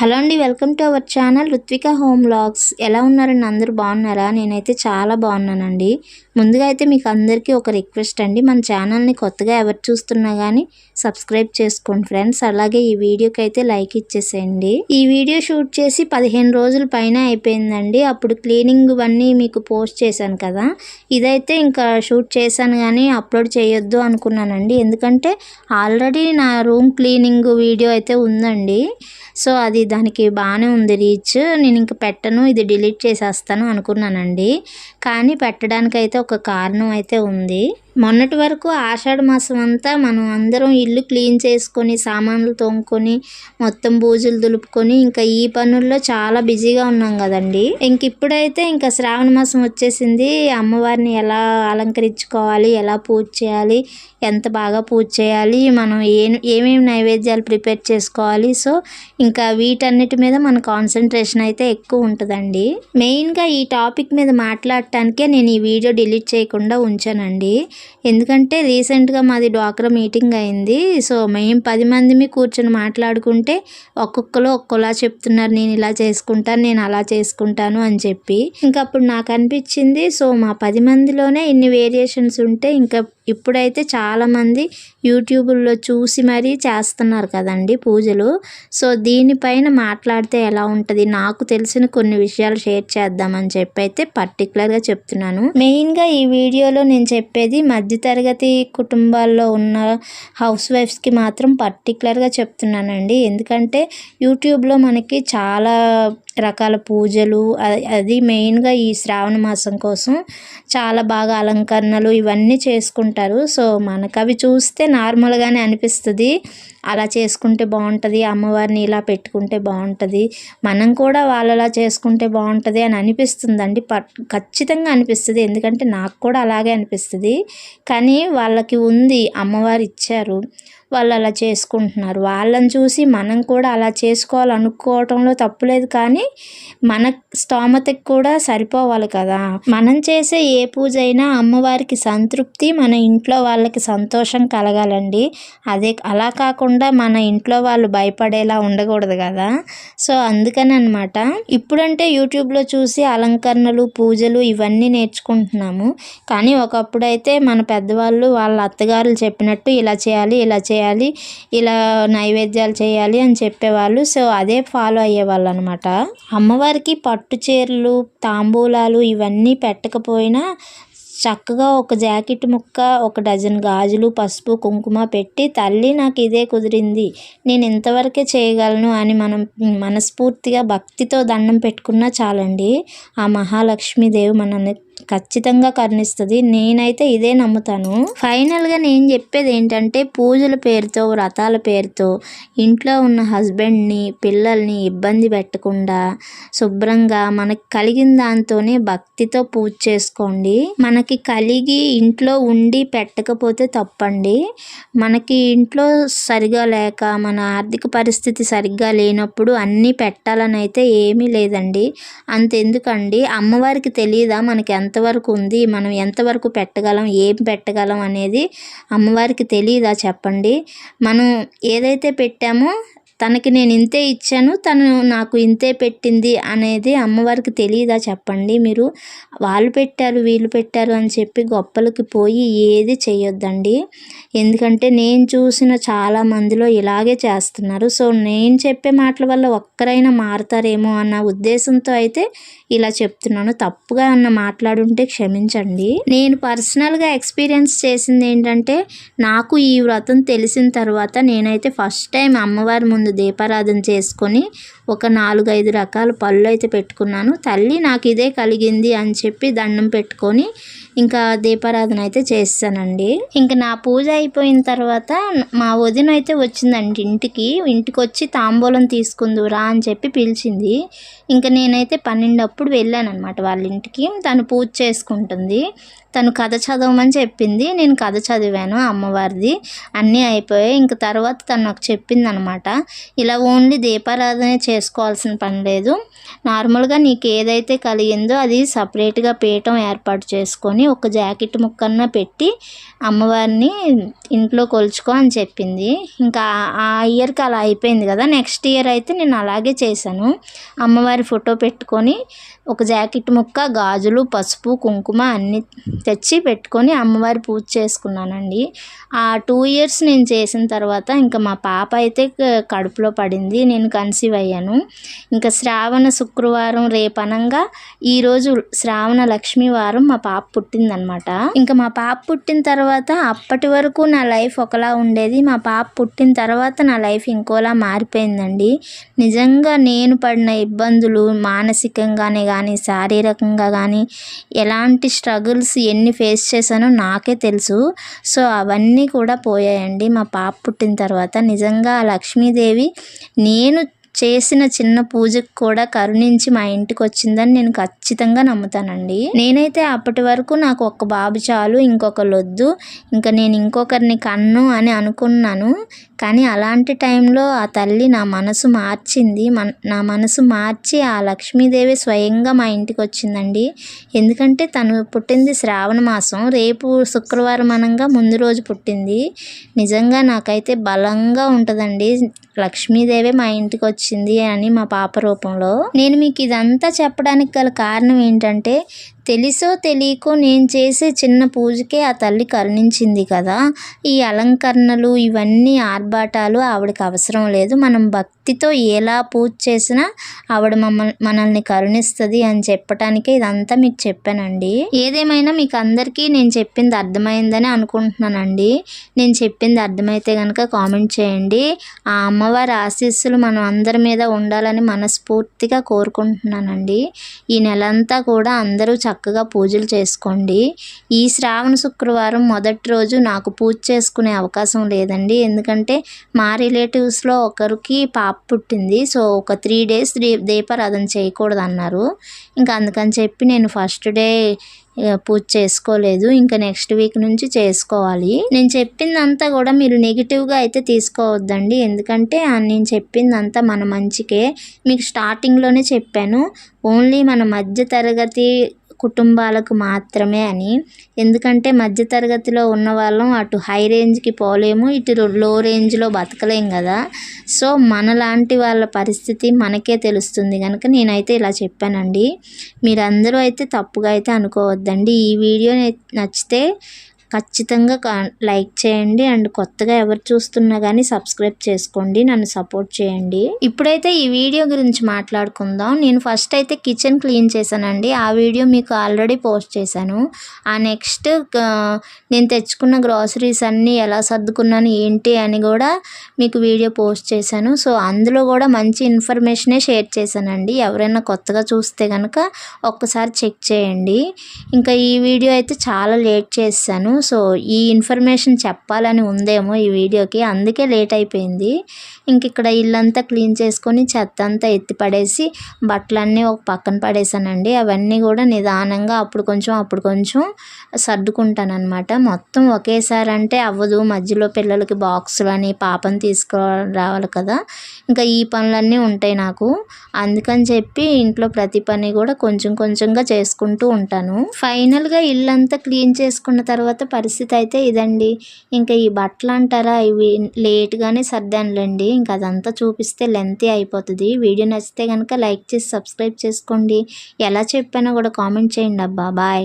Hello అండి welcome to our channel Ruthvika home vlogs. ఎలా ఉన్నారండి అందరూ బాగున్నారా? నేనైతే చాలా బాగున్నానండి. ముందుగా అయితే మీకు అందరికీ ఒక రిక్వెస్ట్ అండి. మన ఛానల్ని కొత్తగా ఎవరు చూస్తున్నా కానీ సబ్స్క్రైబ్ చేసుకోండి ఫ్రెండ్స్. అలాగే ఈ వీడియోకి అయితే లైక్ ఇచ్చేసేయండి. ఈ వీడియో షూట్ చేసి పదిహేను రోజుల పైన అయిపోయిందండి. అప్పుడు క్లీనింగ్ అన్నీ మీకు పోస్ట్ చేశాను కదా. ఇదైతే ఇంకా షూట్ చేశాను కానీ అప్లోడ్ చేయొద్దు అనుకున్నానండి. ఎందుకంటే ఆల్రెడీ నా రూమ్ క్లీనింగ్ వీడియో అయితే ఉందండి. సో అది దానికి బాగానే ఉంది రీచ్. నేను ఇంక పెట్టను ఇది డిలీట్ చేసేస్తాను అనుకున్నానండి. కానీ పెట్టడానికి అయితే ఒక కారణం అయితే ఉంది. మొన్నటి వరకు ఆషాఢ మాసం అంతా మనం అందరం ఇల్లు క్లీన్ చేసుకొని సామాన్లు తోముకొని మొత్తం బూజులు దులుపుకొని ఇంకా ఈ పనుల్లో చాలా బిజీగా ఉన్నాం కదండి. ఇంక ఇప్పుడైతే ఇంకా శ్రావణ మాసం వచ్చేసింది. అమ్మవారిని ఎలా అలంకరించుకోవాలి ఎలా పూజ చేయాలి ఎంత బాగా పూజ చేయాలి మనం ఏ ఏమేమి నైవేద్యాలు ప్రిపేర్ చేసుకోవాలి. సో ఇంకా వీటన్నిటి మీద మన కాన్సన్ట్రేషన్ అయితే ఎక్కువ ఉంటుందండి. మెయిన్గా ఈ టాపిక్ మీద మాట్లాడటానికే నేను ఈ వీడియో డిలీట్ చేయకుండా ఉంచానండి. ఎందుకంటే రీసెంట్గా మాది డ్వాక్రా మీటింగ్ అయింది. సో మేము పది మందిమి కూర్చొని మాట్లాడుకుంటే ఒక్కొక్కరు ఒక్కోలా చెప్తున్నారు నేను ఇలా చేసుకుంటాను నేను అలా చేసుకుంటాను అని చెప్పి. ఇంకా అప్పుడు నాకు అనిపించింది సో మా పది మందిలోనే ఇన్ని వేరియేషన్స్ ఉంటే ఇంకా ఇప్పుడైతే చాలామంది యూట్యూబ్లో చూసి మరీ చేస్తున్నారు కదండి పూజలు. సో దీనిపైన మాట్లాడితే ఎలా ఉంటుంది? నాకు తెలిసిన కొన్ని విషయాలు షేర్ చేద్దామని చెప్పి అయితే పర్టికులర్గా చెప్తున్నాను. మెయిన్గా ఈ వీడియోలో నేను చెప్పేది మధ్యతరగతి కుటుంబాల్లో ఉన్న హౌస్ వైఫ్స్కి మాత్రం పర్టికులర్గా చెప్తున్నానండి. ఎందుకంటే యూట్యూబ్లో మనకి చాలా రకాల పూజలు అది మెయిన్గా ఈ శ్రావణ మాసం కోసం చాలా బాగా అలంకరణలు ఇవన్నీ చేసుకుంటారు. సో మనకు అవి చూస్తే నార్మల్గానే అనిపిస్తుంది. అలా చేసుకుంటే బాగుంటుంది అమ్మవారిని ఇలా పెట్టుకుంటే బాగుంటుంది మనం కూడా వాళ్ళలా చేసుకుంటే బాగుంటుంది అని అనిపిస్తుందండి. ప ఖచ్చితంగా అనిపిస్తుంది. ఎందుకంటే నాకు కూడా అలాగే అనిపిస్తుంది. కానీ వాళ్ళకి ఉంది. అమ్మవారు ఇచ్చారు. వాళ్ళు అలా చేసుకుంటున్నారు. వాళ్ళని చూసి మనం కూడా అలా చేసుకోవాలనుకోవటంలో తప్పులేదు కానీ మన స్తోమతకి కూడా సరిపోవాలి కదా. మనం చేసే ఏ పూజ అయినా అమ్మవారికి సంతృప్తి మన ఇంట్లో వాళ్ళకి సంతోషం కలగాలండి. అదే అలా కాకుండా మన ఇంట్లో వాళ్ళు భయపడేలా ఉండకూడదు కదా. సో అందుకని అనమాట ఇప్పుడంటే యూట్యూబ్లో చూసి అలంకరణలు పూజలు ఇవన్నీ నేర్చుకుంటున్నాము. కానీ ఒకప్పుడు అయితే మన పెద్దవాళ్ళు వాళ్ళ అత్తగారులు చెప్పినట్టు ఇలా చేయాలి ఇలా చేయాలి చేయాలి ఇలా నైవేద్యాలు చేయాలి అని చెప్పేవాళ్ళు. సో అదే ఫాలో అయ్యేవాళ్ళు అనమాట అమ్మవారికి పట్టు చీరలు తాంబూలాలు ఇవన్నీ పెట్టకపోయినా చక్కగా ఒక జాకెట్ ముక్క ఒక డజన్ గాజులు పసుపు కుంకుమ పెట్టి తల్లి నాకు ఇదే కుదిరింది. నేను ఇంతవరకే చేయగలను అని మనం మనస్ఫూర్తిగా భక్తితో దండం పెట్టుకున్నా చాలండి. ఆ మహాలక్ష్మీదేవి మనల్ని ఖచ్చితంగా కరుణిస్తుంది. నేనైతే ఇదే నమ్ముతాను. ఫైనల్గా నేను చెప్పేది ఏంటంటే పూజల పేరుతో వ్రతాల పేరుతో ఇంట్లో ఉన్న హస్బెండ్ని పిల్లల్ని ఇబ్బంది పెట్టకుండా శుభ్రంగా మనకి కలిగిన దాంతోనే భక్తితో పూజ చేసుకోండి. మనకి కలిగి ఇంట్లో ఉండి పెట్టకపోతే తప్పండి. మనకి ఇంట్లో సరిగా లేక మన ఆర్థిక పరిస్థితి సరిగ్గా లేనప్పుడు అన్నీ పెట్టాలని అయితే ఏమీ లేదండి. అంతెందుకండి? అమ్మవారికి తెలియదా మనకి ఎంత ఎంతవరకు ఉంది మనం ఎంతవరకు పెట్టగలం ఏం పెట్టగలం అనేది అమ్మవారికి తెలియదా చెప్పండి. మనం ఏదైతే పెట్టామో తనకి నేను ఇంతే ఇచ్చాను తను నాకు ఇంతే పెట్టింది అనేది అమ్మవారికి తెలియదా చెప్పండి మీరు? వాళ్ళు పెట్టారు వీళ్ళు పెట్టారు అని చెప్పి గొప్పలకి పోయి ఏది చేయొద్దండి. ఎందుకంటే నేను చూసిన చాలా మందిలో ఇలాగే చేస్తున్నారు. సో నేను చెప్పే మాటల వల్ల ఒక్కరైనా మారుతారేమో అన్న ఉద్దేశంతో అయితే ఇలా చెప్తున్నాను. తప్పుగా అన్న మాట్లాడుంటే క్షమించండి. నేను పర్సనల్గా ఎక్స్పీరియన్స్ చేసింది ఏంటంటే నాకు ఈ వ్రతం తెలిసిన తర్వాత నేనైతే ఫస్ట్ టైం అమ్మవారి ముందు ముందు దీపారాధన చేసుకొని ఒక నాలుగైదు రకాల పళ్ళు అయితే పెట్టుకున్నాను. తల్లి నాకు ఇదే కలిగింది అని చెప్పి దండం పెట్టుకొని ఇంకా దీపారాధన అయితే చేస్తానండి. ఇంకా నా పూజ అయిపోయిన తర్వాత మా వదిన అయితే వచ్చిందండి ఇంటికి. ఇంటికి వచ్చి తాంబూలం తీసుకుందురా అని చెప్పి పిలిచింది. ఇంకా నేనైతే పన్నెండప్పుడు వెళ్ళాను అనమాట వాళ్ళ ఇంటికి. తను పూజ చేసుకుంటుంది. తను కథ చదవమని చెప్పింది. నేను కథ చదివాను అమ్మవారిది. అన్నీ అయిపోయాయి. ఇంక తర్వాత తను నాకు చెప్పింది అనమాట ఇలా ఓన్లీ దీపారాధన చేసుకోవాల్సిన పని లేదు. నార్మల్గా నీకు ఏదైతే కలిగిందో అది సపరేట్గా పీఠం ఏర్పాటు చేసుకొని ఒక జాకెట్ ముక్కన్న పెట్టి అమ్మవారిని ఇంట్లో కొలుచుకో అని చెప్పింది. ఇంకా ఆ ఇయర్కి అలా అయిపోయింది కదా నెక్స్ట్ ఇయర్ అయితే నేను అలాగే చేశాను. అమ్మవారి ఫోటో పెట్టుకొని ఒక జాకెట్ ముక్క గాజులు పసుపు కుంకుమ అన్నీ తెచ్చి పెట్టుకొని అమ్మవారి పూజ చేసుకున్నానండి. ఆ టూ ఇయర్స్ నేను చేసిన తర్వాత ఇంకా మా పాప అయితే కడుపులో పడింది. నేను కన్సీవ్ అయ్యాను. ఇంకా శ్రావణ శుక్రవారం రేపనంగా ఈరోజు శ్రావణ లక్ష్మి వారం మా పాప పుట్టిందనమాట. ఇంకా మా పాప పుట్టిన తర్వాత అప్పటి వరకు నా లైఫ్ ఒకలా ఉండేది. మా పాప పుట్టిన తర్వాత నా లైఫ్ ఇంకోలా మారిపోయిందండి. నిజంగా నేను పడిన ఇబ్బందులు మానసికంగానే కానీ శారీరకంగా కానీ ఎలాంటి స్ట్రగుల్స్ ఎన్ని ఫేస్ చేశానో నాకే తెలుసు. సో అవన్నీ కూడా పోయాయండి. మా పాప పుట్టిన తర్వాత నిజంగా లక్ష్మీదేవి నేను చేసిన చిన్న పూజకు కూడా కరుణించి మా ఇంటికి వచ్చిందని నేను ఖచ్చితంగా నమ్ముతానండి. నేనైతే అప్పటి వరకు నాకు ఒక బాబు చాలు ఇంకొకరు వద్దు ఇంకా నేను ఇంకొకరిని కన్ను అని అనుకున్నాను. కానీ అలాంటి టైంలో ఆ తల్లి నా మనసు మార్చింది. మన నా మనసు మార్చి ఆ లక్ష్మీదేవి స్వయంగా మా ఇంటికి వచ్చిందండి. ఎందుకంటే తను పుట్టింది శ్రావణ మాసం రేపు శుక్రవారం అనంగా ముందు రోజు పుట్టింది. నిజంగా నాకైతే బలంగా ఉంటుందండి. లక్ష్మీదేవి మా ఇంటికి వచ్చింది అని మా పాప రూపంలో నేను మీకు ఇదంతా చెప్పడానికి గల కారణం ఏంటంటే తెలుసో తెలియకో నేను చేసే చిన్న పూజకే ఆ తల్లి కరుణించింది కదా. ఈ అలంకరణలు ఇవన్నీ ఆర్భాటాలు ఆవిడకి అవసరం లేదు. మనం భక్తితో ఎలా పూజ చేసినా ఆవిడ మమ్మల్ని మనల్ని కరుణిస్తుంది అని చెప్పటానికే ఇదంతా మీకు చెప్పానండి. ఏదేమైనా మీకు అందరికీ నేను చెప్పింది అర్థమైందని అనుకుంటున్నానండి. నేను చెప్పింది అర్థమైతే కనుక కామెంట్ చేయండి. ఆ అమ్మవారి ఆశీస్సులు మనం అందరి మీద ఉండాలని మనస్ఫూర్తిగా కోరుకుంటున్నానండి. ఈ నెలంతా కూడా అందరూ చక్క చక్కగా పూజలు చేసుకోండి. ఈ శ్రావణ శుక్రవారం మొదటి రోజు నాకు పూజ చేసుకునే అవకాశం లేదండి. ఎందుకంటే మా రిలేటివ్స్లో ఒకరికి పాప పుట్టింది. సో ఒక త్రీ డేస్ దీపారాధన చేయకూడదు అన్నారు ఇంకా అందుకని చెప్పి నేను ఫస్ట్ డే పూజ చేసుకోలేదు. ఇంకా నెక్స్ట్ వీక్ నుంచి చేసుకోవాలి. నేను చెప్పిందంతా కూడా మీరు నెగిటివ్గా అయితే తీసుకోవద్దండి. ఎందుకంటే నేను చెప్పిందంతా మన మంచికే. మీకు స్టార్టింగ్లోనే చెప్పాను. ఓన్లీ మన మధ్య తరగతి కుటుంబాలకు మాత్రమే అని. ఎందుకంటే మధ్యతరగతిలో ఉన్న వాళ్ళం అటు హై రేంజ్కి పోలేము ఇటు లో రేంజ్లో బతకలేం కదా. సో మనలాంటి వాళ్ళ పరిస్థితి మనకే తెలుస్తుంది కనుక నేనైతే ఇలా చెప్పానండి. మీరందరూ అయితే తప్పుగా అయితే అనుకోవద్దండి. ఈ వీడియో నచ్చితే ఖచ్చితంగా లైక్ చేయండి అండ్ కొత్తగా ఎవరు చూస్తున్నా కానీ సబ్స్క్రైబ్ చేసుకోండి నన్ను సపోర్ట్ చేయండి. ఇప్పుడైతే ఈ వీడియో గురించి మాట్లాడుకుందాం. నేను ఫస్ట్ అయితే కిచెన్ క్లీన్ చేశానండి. ఆ వీడియో మీకు ఆల్రెడీ పోస్ట్ చేశాను. ఆ నెక్స్ట్ నేను తెచ్చుకున్న గ్రాసరీస్ అన్నీ ఎలా సర్దుకున్నాను ఏంటి అని కూడా మీకు వీడియో పోస్ట్ చేశాను. సో అందులో కూడా మంచి ఇన్ఫర్మేషనే షేర్ చేశానండి. ఎవరైనా కొత్తగా చూస్తే కనుక ఒక్కసారి చెక్ చేయండి. ఇంకా ఈ వీడియో అయితే చాలా లేట్ చేశాను. సో ఈ ఇన్ఫర్మేషన్ చెప్పాలని ఉందేమో ఈ వీడియోకి. అందుకే లేట్ అయిపోయింది. ఇంక ఇక్కడ ఇల్లంతా క్లీన్ చేసుకొని చెత్త అంతా ఎత్తి పడేసి బట్టలన్నీ ఒక పక్కన పడేసానండి. అవన్నీ కూడా నిదానంగా అప్పుడు కొంచెం అప్పుడు కొంచెం సర్దుకుంటాను అనమాట మొత్తం ఒకేసారి అంటే అవ్వదు. మధ్యలో పిల్లలకి బాక్సులు అని పాపను తీసుకు రావాలి కదా. ఇంకా ఈ పనులన్నీ ఉంటాయి నాకు. అందుకని చెప్పి ఇంట్లో ప్రతి పని కూడా కొంచెం కొంచెంగా చేసుకుంటూ ఉంటాను. ఫైనల్గా ఇల్లంతా క్లీన్ చేసుకున్న తర్వాత పరిస్థితి అయితే ఇదండి. ఇంకా ఈ బట్టలు అంటారా ఇవి లేట్గానే సర్దానులేండి. ఇంకా అదంతా చూపిస్తే లెంతీ అయిపోతుంది. వీడియో నచ్చితే కనుక లైక్ చేసి సబ్స్క్రైబ్ చేసుకోండి. ఎలా చెప్పానో కూడా కామెంట్ చేయండి అబ్బా. బాయ్.